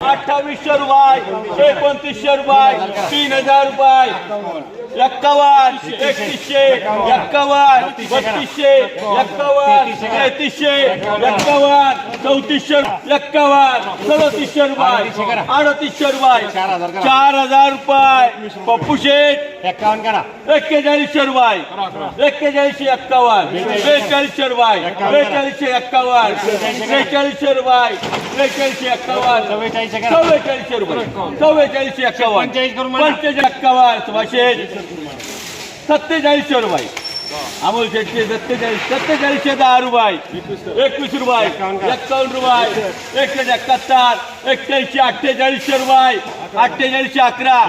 अठ्ठावीसशे रुपये एकोणतीसशे रुपये तीन हजार रुपये. एक्कावन्न एकतीसशे एक्कावन्न बत्तीसशे एक्कावन्न तेहतीसशे एक्कावन्न चौतीसशे एक्कावन्न सदतीसशे रुपये अडतीसशे रुपये. चार हजार रुपये. पप्पू शेठ एक्कावन्न करा. एक्केचाळीसशे रुपये. एक्केचाळीसशे एक्कावन्न. बेचाळीसशे रुपये. बेचाळीसशे एक्कावन्न. बेचाळीसशे रुपये. बेचाळीसशे एक्कावन्न. चव्वेचाळीसशे रुपये. चव्वेचाळीसशे एक्कावन्न. पंचेचाळीस करून म्हणा. पंचेचाळीस एक्कावन्न. सुभाषे सत्तेचाळीसशे रुपये. अमोल शेटचे सत्तेचाळीस. सत्तेचाळीसशे दहा रुपये. एकवीस रुपये. एक्कावन्न रुपये. एकशे एकाहत्तर. एक्क्याऐंशी अठ्ठेचाळीसशे रुपये. अठ्ठेचाळीसशे अकरा.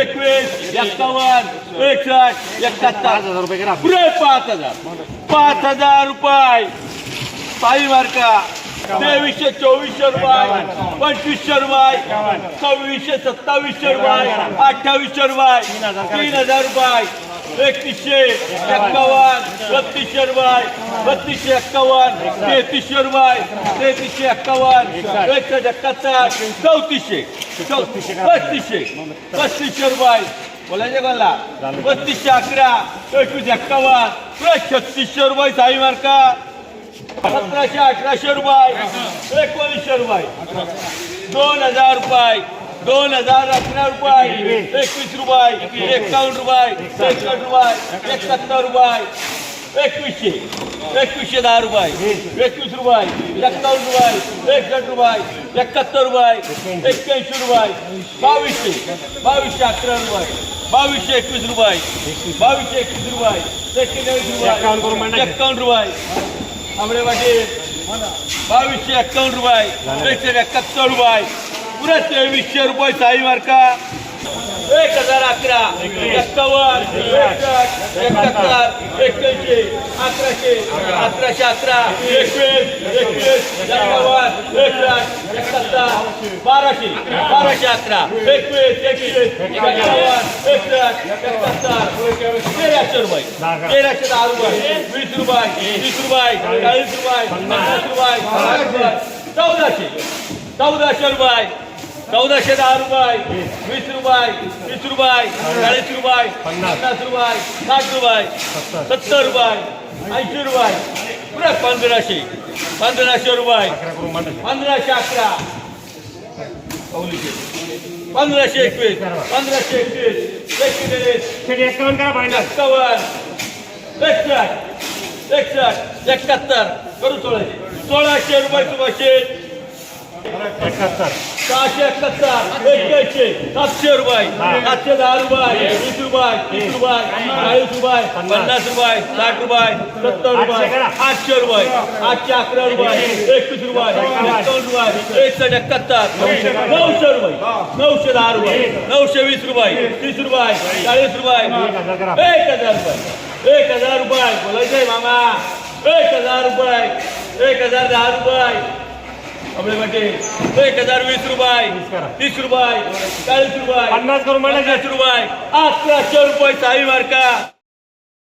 एकवीस एक्कावन्न. एकसष्ट एकाहत्तर. पाच हजार रुपये करा. पुरे पाच हजार. पाच हजार रुपये. पायी मार्का तेवीसशे चोवीसशे रुपये. पंचवीसशे रुपये. सव्वीसशे सत्तावीसशे रुपये. अठ्ठावीसशे रुपये. तीन हजार रुपये. एकतीसशे एक्कावन्न. बत्तीसशे रुपये. बत्तीसशे एक्कावन्न. तेहतीसशे रुपये. तेहतीसशे एक्कावन्न. एकशे एकाहत्तर चौतीसशे. चौतीसशे. पस्तीसशे. पस्तीसशे रुपये. बोलायचे कोणला बत्तीसशे अकरा. एकवीस एक्कावन्न. छत्तीसशे रुपये साई मार्का. सतराशे अठराशे रुपये एकोणीसशे रुपये दोन हजार रुपये दोन हजार अकरा रुपये एकवीस रुपये एकावन्न रुपये एकसष्ट रुपये एकाहत्तर रुपये एकवीसशे एकवीसशे दहा रुपये एकवीस रुपये एकावन्न रुपये एकसष्ट रुपये एकाहत्तर रुपये एक्क्याऐंशी रुपये बावीसशे बावीसशे अकरा रुपये बावीसशे एकवीस रुपये बावीसशे एकवीस रुपये एक्केचाळीस रुपये. एक्कावन्न रुपये आंबडे पाटील बावीसशे एक्कावन्न रुपये एकशे एकाहत्तर रुपये पुरा तेवीसशे रुपये साई मार्का एक हजार अकरा एक्कावन्न एकसष्ट एकाहत्तर एक्क्याऐंशी अकराशे अकराशे अकरा एकवीस एकवीस एक्कावन्न एकसष्ट एकाहत्तर बाराशे बाराशे अकरा एकवीस एकवीस एक्कावन्न एकसष्ट एकाहत्तर तेराशे रुपये तेराशे दहा रुपये वीस रुपये वीस रुपये चाळीस रुपये पन्नास रुपये रुपये चौदाशे चौदाशे रुपये. चौदाशे दहा रुपये वीस रुपये वीस रुपये चाळीस रुपये पन्नास. रुपये साठ रुपये सत्तर. रुपये ऐंशी रुपये. पुन्हा पंधराशे पंधराशे रुपये. पंधराशे. अकरा. पंधराशे एकवीस पंधराशे एकवीस. एक्कावन्न एक्कावन्न. एकसष्ट. एकसष्ट. एकाहत्तर. करू सोळाशे सोळाशे रुपये सुभाषे एकाहत्तर. सहाशे एकाहत्तर एक्क्याऐंशी सातशे रुपये सातशे दहा रुपये वीस रुपये तीस रुपये चाळीस रुपये पन्नास रुपये साठ रुपये सत्तर आठशे रुपये. आठशे रुपये आठशे अकरा रुपये एकवीस रुपये एकावन्न रुपये एकसष्ट एकाहत्तर नऊशे रुपये नऊशे दहा रुपये नऊशे वीस रुपये तीस रुपये चाळीस रुपये एक हजार रुपये एक हजार रुपये बोलायचंय मामा एक हजार रुपये एक हजार दहा रुपये एक हजार वीस रुपये. तीस रुपये. चाळीस रुपये. पन्नास रुपये. अकराशे रुपये. साई मार्का.